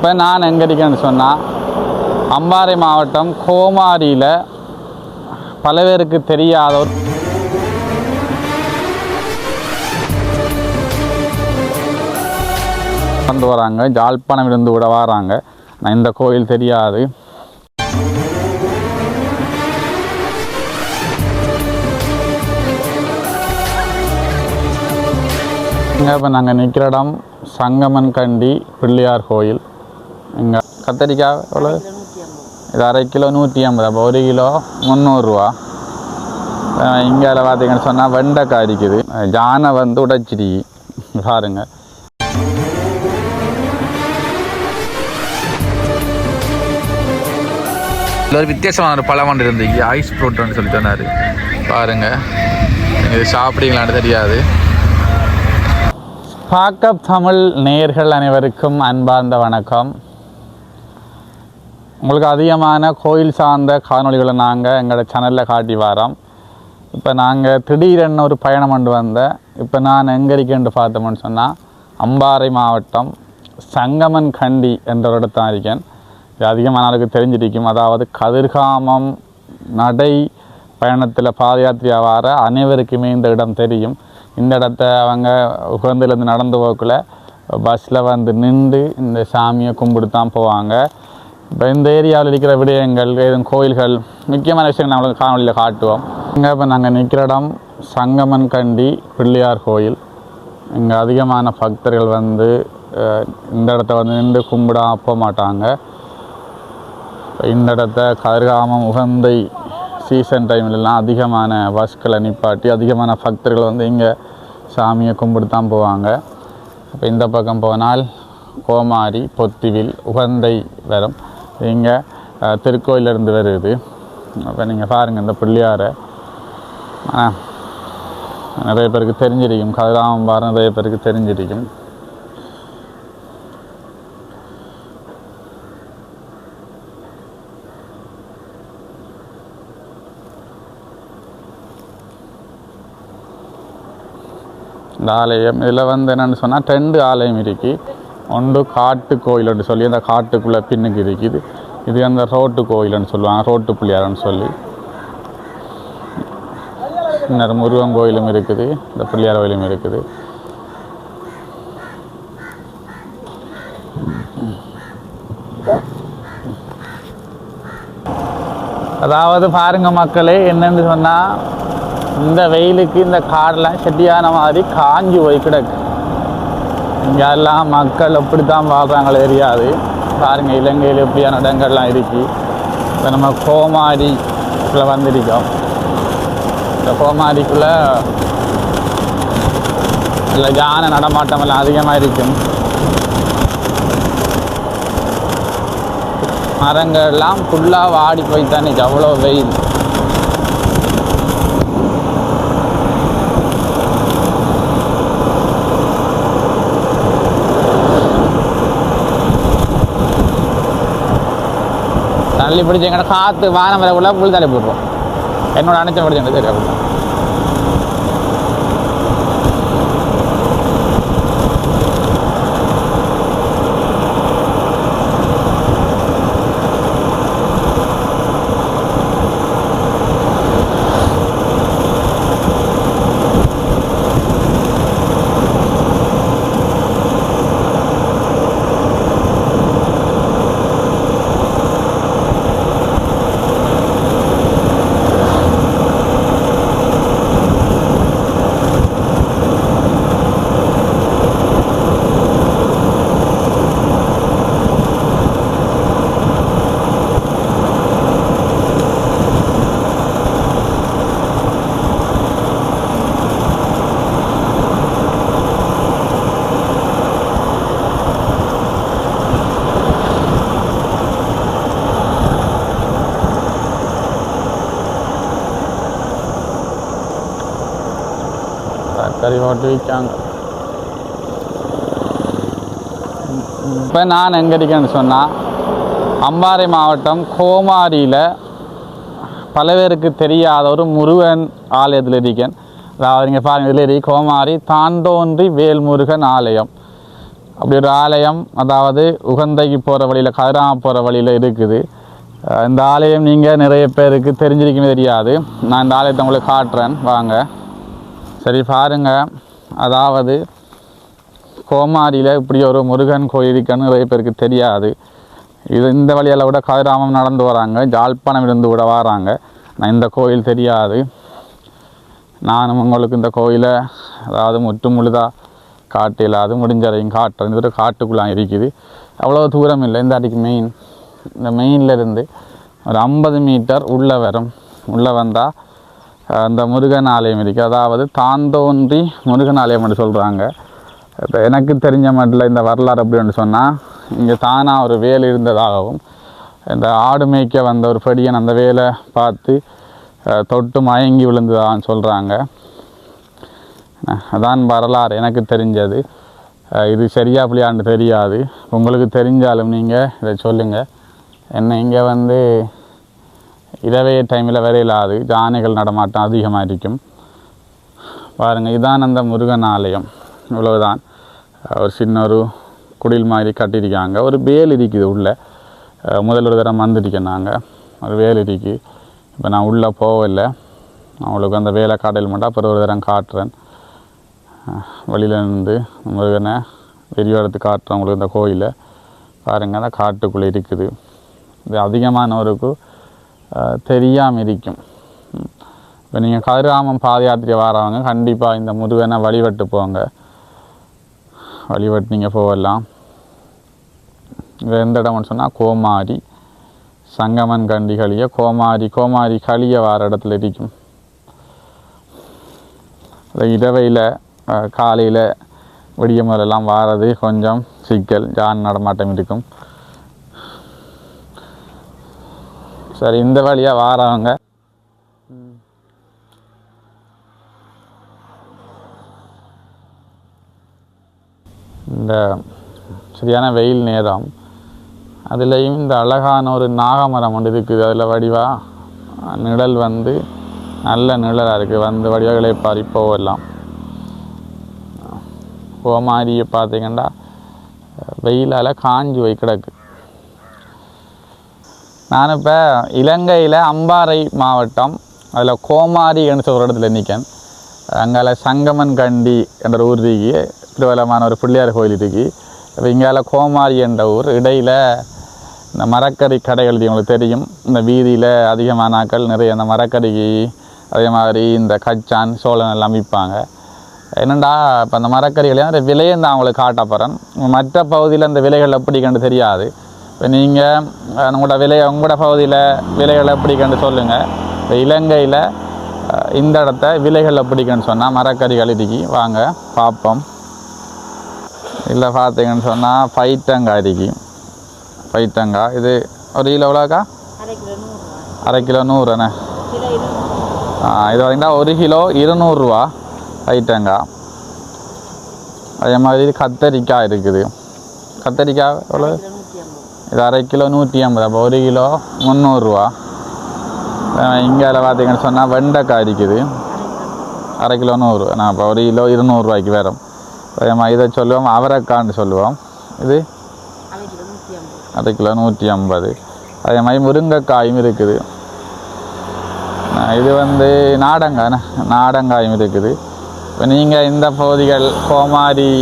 இப்போ நான் எங்கே இருக்கேன்னு சொன்னால் அம்பாறை மாவட்டம் கோமாரியில் பல பேருக்கு தெரியாத ஒரு வந்து வராங்க ஜாழ்ப்பாணம் இருந்து விட வராங்க. நான் இந்த கோயில் தெரியாது. இங்கே இப்போ நாங்கள் நிற்கிற இடம் சங்கமன் கண்டி பிள்ளையார் கோயில். இங்கே கத்தரிக்காய் எவ்வளோ இது அரை கிலோ நூற்றி ஐம்பது. அப்போ ஒரு கிலோ முந்நூறுரூவா இங்கே பார்த்தீங்கன்னு சொன்னால் வெண்டைக்காய் இருக்குது. ஜானை வந்து உடைச்சிடி. பாருங்க. இதுல ஒரு வித்தியாசமான ஒரு பழம் ஒன்று இருந்து இங்கே ஐஸ் ஃப்ரூட்னு சொல்லி சொன்னார் பாருங்க. இது சாப்பிடுங்களான்னு தெரியாது. பாக்கப் தமிழ் நேயர்கள் அனைவருக்கும் அன்பார்ந்த வணக்கம். உங்களுக்கு அதிகமான கோயில் சார்ந்த காணொலிகளை நாங்கள் எங்களோட சேனலில் காட்டி வரோம். இப்போ நாங்கள் திடீரென்னு ஒரு பயணம் கொண்டு வந்தேன் இப்போ நான் எங்கே இருக்கேன்னு பார்த்தோம்னு சொன்னால் அம்பாறை மாவட்டம் சங்கமன் கண்டி என்ற ஒரு இடத்தான் இருக்கேன். இது அதிகமானவருக்கு தெரிஞ்சிருக்கும். அதாவது கதிர்காமம் நடை பயணத்தில் பாத யாத்திரையாக வர அனைவருக்குமே இந்த இடம் தெரியும். இந்த இடத்த அவங்க உகந்திலேருந்து நடந்து போக்குள்ள பஸ்ஸில் வந்து நின்று இந்த சாமியை கும்பிட்டு தான் போவாங்க. இப்போ இந்த ஏரியாவில் இருக்கிற விடயங்கள் எதுவும் கோயில்கள் முக்கியமான விஷயங்கள் நம்மளுக்கு காணொலியில் காட்டுவோம். இங்கே இப்போ நாங்கள் நிற்கிற இடம் சங்கமன் கண்டி பிள்ளையார் கோயில். இங்கே அதிகமான பக்தர்கள் வந்து இந்த இடத்த வந்து நின்று கும்பிட அப்ப மாட்டாங்க. இந்த இடத்த கதிர்காமம் உகந்தை சீசன் டைம்லலாம் அதிகமான பஸ்களை நிப்பாட்டி அதிகமான பக்தர்கள் வந்து இங்கே சாமியை கும்பிட்டு தான் போவாங்க. இப்போ இந்த பக்கம் போனால் கோமாரி பொத்திவில் உகந்தை வரும். இங்கே திருக்கோயிலிருந்து வருது. அப்போ நீங்கள் பாருங்கள் இந்த பிள்ளையாரை. ஆ, நிறைய பேருக்கு தெரிஞ்சிருக்கும். கதிராமம் பாரு நிறைய பேருக்கு தெரிஞ்சிருக்கும். இந்த ஆலயம் இதில் வந்து என்னென்னு சொன்னால் ரெண்டு ஆலயம் இருக்குது ஒன்று காட்டு கோயில்னு சொல்லி அந்த காட்டுக்குள்ளே பின்னுக்கு இருக்குது. இது அந்த ரோட்டு கோயில்னு சொல்லுவாங்க ரோட்டு பிள்ளையார்னு சொல்லி. இன்னொரு முருகன் கோயிலும் இருக்குது இந்த பிள்ளையார் கோயிலும் இருக்குது. அதாவது பாருங்க மக்களே என்னென்னு சொன்னால் இந்த வெயிலுக்கு இந்த காடெலாம் செட்டியான மாதிரி காஞ்சி போய் கிடக்கு. எல்லாம் மக்கள் எப்படி தான் வாழ்கிறாங்களோ தெரியாது. பாருங்கள் இலங்கையில் எப்படியான இடங்கள்லாம் இருக்கு. இப்போ நம்ம கோமாரிக்குள்ளே வந்திருக்கோம். இந்த கோமாரிக்குள்ளே இல்லை யானை நடமாட்டம் எல்லாம் அதிகமாக இருக்கும் மரங்கள்லாம் ஃபுல்லாக வாடி போய் தானே அவ்வளோ வெயில். தள்ளி பிடிச்சி எங்கட காற்று வானம் வரக்குள்ள புல் தள்ளி போட்டுரும். என்னோட அனைச்சம் பிடிச்சி சரி அப்படி இப்போ நான் எங்கே இருக்கேன்னு சொன்னால் அம்பாறை மாவட்டம் கோமாரியில் பல பேருக்கு தெரியாத ஒரு முருகன் ஆலயத்தில் இருக்கேன். அதாவது நீங்கள் பாருங்கள் இதில் இருக்கு கோமாரி தாண்டோன்றி வேல்முருகன் ஆலயம். அப்படி ஒரு ஆலயம் அதாவது உகந்தைக்கு போகிற வழியில் கதிராம போகிற வழியில் இருக்குது. இந்த ஆலயம் நீங்கள் நிறைய பேருக்கு தெரிஞ்சிருக்குமே தெரியாது. நான் இந்த ஆலயத்தை உங்களுக்கு காட்டுறேன். வாங்க. சரி பாருங்க. அதாவது கோமாரியில் இப்படி ஒரு முருகன் கோயில் இருக்குன்னு நிறைய பேருக்கு தெரியாது. இது இந்த வழியால் கூட கதிராமம் நடந்து வராங்க. ஜாழ்ப்பாணம் இருந்து கூட வராங்க. நான் இந்த கோயில் தெரியாது. நானும் உங்களுக்கு இந்த கோயிலை அதாவது முற்று முழுதாக காட்டில் அது முடிஞ்சதையும் காட்டுறேன். இது ஒரு காட்டுக்குள்ளே இருக்குது. அவ்வளோ தூரம் இல்லை. இந்த அடிக்கு மெயின் இந்த மெயின்லேருந்து ஒரு ஐம்பது மீட்டர் உள்ளே வரும். உள்ளே வந்தால் அந்த முருகன் ஆலயம் இருக்குது அதாவது தாந்தோன்றி முருகன் ஆலயம் என்று சொல்கிறாங்க இப்போ எனக்கு தெரிஞ்ச மட்டும் இந்த வரலாறு அப்படின்னு சொன்னால் இங்கே தானாக ஒரு வேல் இருந்ததாகவும் இந்த ஆடு மேய்க்க வந்த ஒரு பெடியன் அந்த வேலை பார்த்து தொட்டு மயங்கி விழுந்ததான்னு சொல்கிறாங்க அதான் வரலாறு எனக்கு தெரிஞ்சது. இது சரியா பிள்ளையான்னு தெரியாது. உங்களுக்கு தெரிஞ்சாலும் நீங்கள் இதை சொல்லுங்கள் என்ன இங்கே வந்து இரவே டைமில் வரையிலாது ஜானைகள் நடமாட்டம் அதிகமாக இருக்கும் பாருங்கள் இதான் அந்த முருகன் ஆலயம் இவ்வளவுதான் ஒரு சின்ன ஒரு குடில் மாதிரி கட்டியிருக்காங்க ஒரு வேல் இருக்குது உள்ளே முதல் ஒரு தடவை வந்துருக்கேன் நாங்கள் ஒரு வேல் இருக்கு இப்போ நான் உள்ளே போகல அவங்களுக்கு அந்த வேலை காட்டையில் மட்டும் அப்புறம் ஒரு தரம் காட்டுறேன் வெளியில் இருந்து முருகனை வெளியே எடுத்து காட்டுறேன் உங்களுக்கு இந்த கோயிலை பாருங்கள் அந்த காட்டுக்குள்ளே இருக்குது இது அதிகமானவருக்கு தெரியாமல் இருக்கும் இப்போ நீங்கள் கதிராமம் பாத யாத்திரை வரவங்க கண்டிப்பாக இந்த முருகனை வழிபட்டு போங்க. வழிபட்டு நீங்கள் போகலாம். இது எந்த இடம்னு சொன்னால் கோமாரி சங்கமன் கண்டி களிய கோமாரி கோமாரி களிய வார இடத்துல இருக்கும். இரவையில் காலையில் விடிய முதலெல்லாம் வாரது கொஞ்சம் சிக்கல் ஜான் நடமாட்டம் இருக்கும். சரி இந்த வழியாக வாரவங்க இந்த சரியான வெயில் நேரம் அதுலேயும் இந்த அழகான ஒரு நாகமரம் ஒன்று இருக்குது அதில் வடிவாக நிழல் வந்து நல்ல நிழலாக இருக்குது வந்து வடிவங்களை பாரி போகலாம் கோமாரியை பார்த்தீங்கன்னா வெயிலால் காஞ்சி போய் கிடக்கு. நான் இப்போ இலங்கையில் அம்பாறை மாவட்டம் அதில் கோமாரி என்று ஒரு இடத்துல நிற்கேன் அங்கால சங்கமன் கண்டி என்ற ஊர் இருக்கு. பிரபலமான ஒரு பிள்ளையார் கோயில் இருக்கு. இப்போ இங்கால கோமாரி என்ற ஊர். இடையில் இந்த மரக்கறி கடைகள் இது உங்களுக்கு தெரியும். இந்த வீதியில் அதிகமான ஆட்கள் நிறைய இந்த மரக்கறி அதே மாதிரி இந்த கச்சான் சோளம் எல்லாம் விற்பாங்க என்னண்டா இப்போ அந்த மரக்கறிகளையும் அந்த விலையும் தான் அவங்களுக்கு காட்ட போகிறேன் மற்ற பகுதியில் அந்த விலைகள் எப்படி கண்டு தெரியாது. இப்போ நீங்கள் உங்களோட விலை உங்களோட பகுதியில் விலைகள் எப்படி கண்டு சொல்லுங்கள் இப்போ இலங்கையில் இந்த இடத்த விலைகள் எப்படின்னு சொன்னால் மரக்கறிகள் இருக்கு வாங்க பார்ப்போம். இல்லை பார்த்தீங்கன்னு சொன்னால் பைத்தங்காய் இருக்கு. பைத்தங்காய் இது ஒரு கிலோ எவ்வளோக்கா? அரை கிலோ கிலோ நூறுண்ணே இது பார்த்தீங்கன்னா ஒரு கிலோ இருநூறுவா ஐட்டங்காய் அதே மாதிரி கத்தரிக்காய் இருக்குது. கத்தரிக்காய் எவ்வளோ இது அரை கிலோ நூற்றி ஐம்பது அப்போ ஒரு கிலோ முந்நூறுரூவா. இங்கே பார்த்தீங்கன்னு சொன்னால் வெண்டைக்காய் இருக்குது அரை கிலோ நூறு நான் இப்போ ஒரு கிலோ இருநூறுவாய்க்கு வரும். அதே மாதிரி இதை சொல்லுவோம் அவரைக்கான்னு சொல்லுவோம். இது அரை கிலோ நூற்றி ஐம்பது. அதே மாதிரி முருங்கைக்காயும் இருக்குது. இது வந்து நாடங்காய் நாடங்காயும் இருக்குது. இப்போ நீங்கள் இந்த பகுதிகள் கோமாரி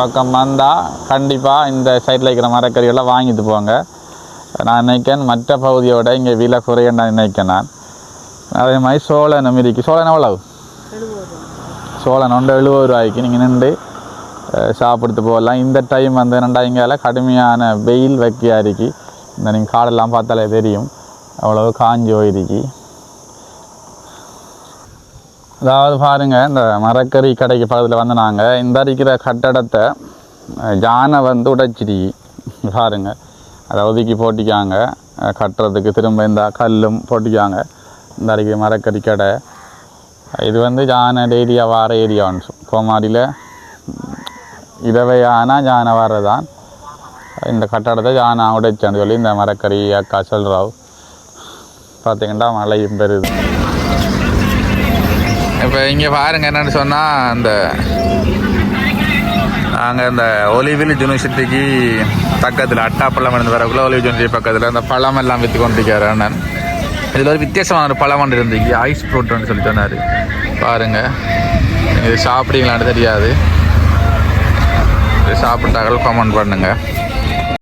பக்கம் வந்தால் கண்டிப்பாக இந்த சைடில் இருக்கிற மரக்கறிகளை வாங்கிட்டு போங்க. நான் நினைக்கேன் மற்ற பகுதியோட இங்கே விலை குறைய நான் நினைக்கிறேன் நான். அதே மாதிரி சோழன் இருக்குது சோழன் எவ்வளவு சோழன் ஒன்று எழுபது ரூபாய்க்கு. நீங்கள் நின்று சாப்பிட்டு போகலாம். இந்த டைம் வந்து என்னண்டா இங்கே கடுமையான வெயில் வைக்கியா இருக்கு. இந்த நீங்கள் காடெல்லாம் பார்த்தாலே தெரியும். அவ்வளவு காஞ்சி போயிருக்கு. அதாவது பாருங்கள் இந்த மரக்கறி கடைக்கு பக்கத்தில் வந்து நாங்கள் இந்த இருக்கிற கட்டடத்தை ஜானை யானை வந்து உடைச்சிடி. பாருங்கள் அதை ஒதுக்கி போட்டிக்காங்க. கட்டுறதுக்கு திரும்ப இந்த கல்லும் போட்டிக்காங்க. இந்த இருக்கிற மரக்கறி கடை. இது வந்து ஜான ஏரியா வார ஏரியான்னு கோமாரியில் இரவையான ஜான வாரதான் இந்த கட்டடத்தை ஜான உடைச்சான்னு சொல்லி இந்த மரக்கறி அக்கா சொல்கிறாவு பார்த்தீங்கன்னா மழையும் பெறுது. இப்போ இங்கே பாருங்க என்னன்னு சொன்னால் அந்த நாங்கள் இந்த ஒலிவில் யூனிவர்சிட்டிக்கு பக்கத்தில் அட்டாப்பள்ளம் இருந்து வரக்குள்ள ஒலிவில் யூனிவர்சிட்டி பக்கத்தில் அந்த பழம் எல்லாம் விற்று கொண்டிருக்காரு அண்ணன். இதில் ஒரு வித்தியாசமான ஒரு பழம் ஒன்று இருந்துச்சு ஐஸ் ஃப்ரூட்னு சொல்லி சொன்னார். பாருங்கள் இது சாப்பிட்டீங்களான்னு தெரியாது. இது சாப்பிட்டார்கள் கமெண்ட் பண்ணுங்கள்